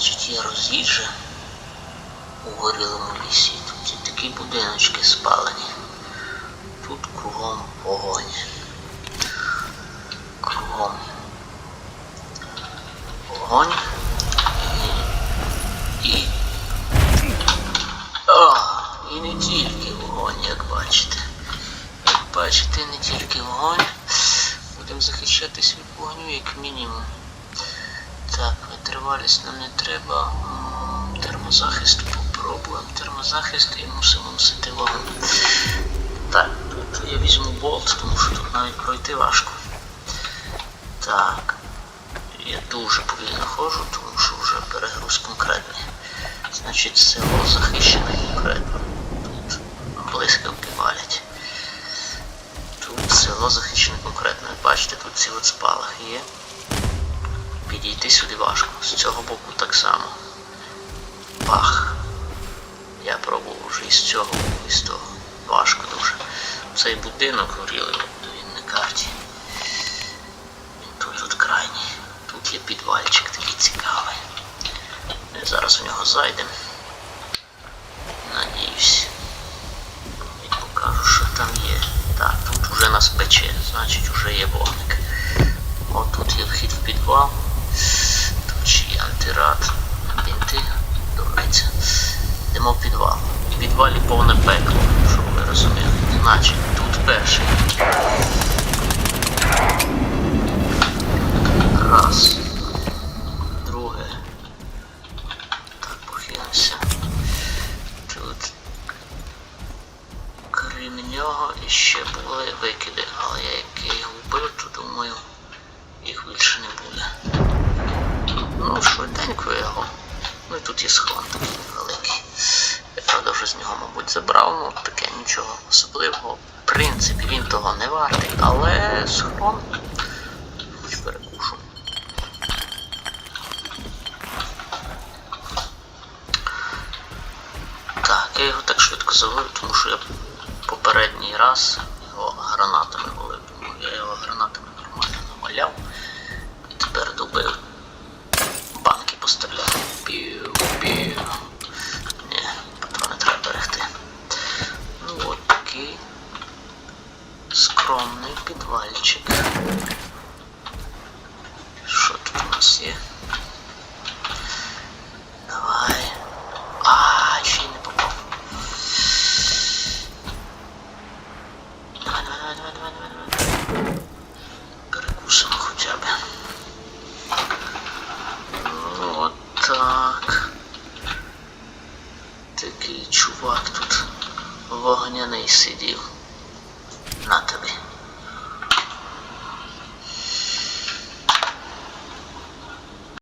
значить є роз'їжджа у горілому лісі. Тут є такі будиночки спалені. Тут кругом вогонь. Кругом вогонь. І... І... І не тільки вогонь, як бачите. Як бачите, не тільки вогонь. Будемо захищатись від вогню, як мінімум. Так витривалість нам не треба. Термозахист попробуємо. Термозахист і мусимо носити вогонь. Так, тут я візьму болт, тому що тут навіть пройти важко. Так. Я дуже повільно ходжу, тому що вже перегруз конкретний. Значить, село захищене конкретно. Тут блискавки валять. Тут село захищене конкретно. Бачите, тут ці от спалахи є. Підійти сюди важко. З цього боку так само. Пах. Я пробував вже і з цього боку, і з того. Важко дуже. Цей будинок горілий, він на карті. Він тут тут крайній. Тут є підвальчик такий цікавий. Ми зараз в нього зайдемо. Надіюсь. І покажу, що там є. Так, тут вже нас пече, значить вже є вогник. От тут є вхід в підвал. Є. Бінти, дурниця. Йдемо в підвал. В підвалі повне пекло, щоб ви розуміли. Значить, тут перший. Раз. Друге. Так, похилимося. Тут. Крім нього іще були викиди, але я як їх вбив, то думаю, їх більше не буде. І тут є схован такий невеликий. Я правда вже з нього, мабуть, забрав, ну таке нічого особливого. В принципі, він того не вартий, але схрон. Хоч перекушу. Так, я його так швидко завалив, тому що я попередній раз його гранатами валив. Тому я його гранатами нормально наваляв. І тепер добив. Банки постріляв. Пів. Ні, патрони треба берегти. Ну от такий скромний підвальчик. Що тут у нас є? Такий чувак тут вогняний сидів.